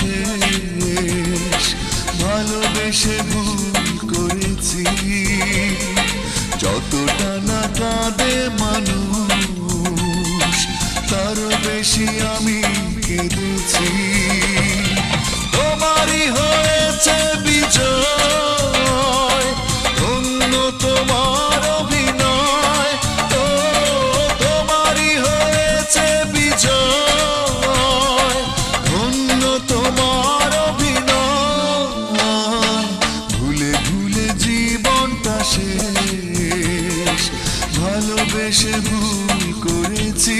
শেষ ভালোবেসে ভুল করেছি যতটা না কাঁদে মানুষ তারও বেশি আমি কেঁদেছি। ভালোবেসে ভুল করেছি।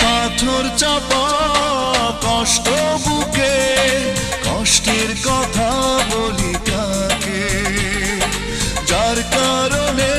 পাথর চাপা কষ্ট বুকে কষ্টের কথা বলি কাকে? যার কারণে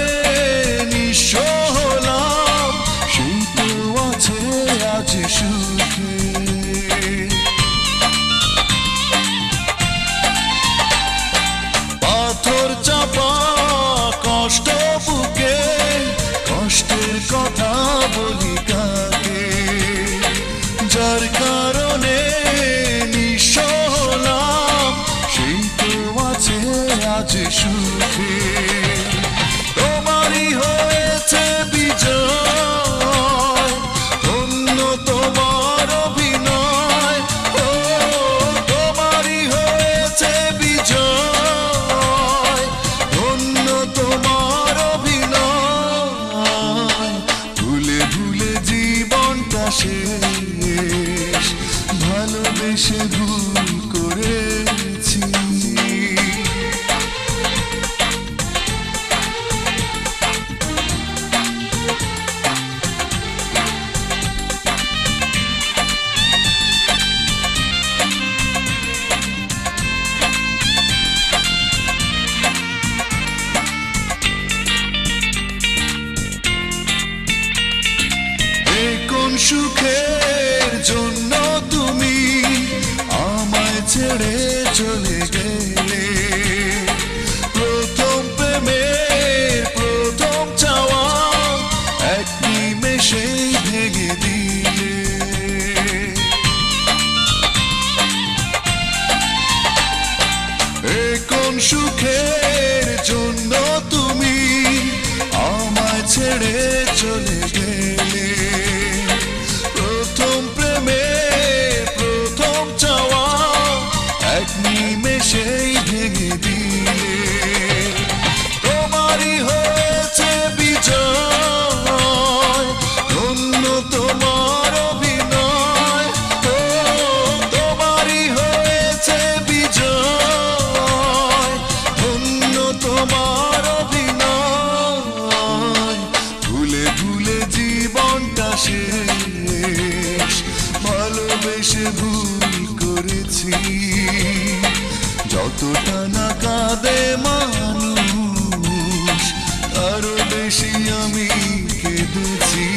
যে সুখে তোমারই হয়েছে বিজয় অন্য তোমার অভিনয়। ও, তোমারই হয়েছে বিজয় অন্য তোমার অভিনয়। ভুলে ভুলে জীবনটা শেষ, ভালোবেসে ভুল করে সুখের জন্য তুমি আমায় ছেড়ে চলে গেলে। যতটা না কাঁদে মানুষ আরও বেশি আমি কেঁদেছি।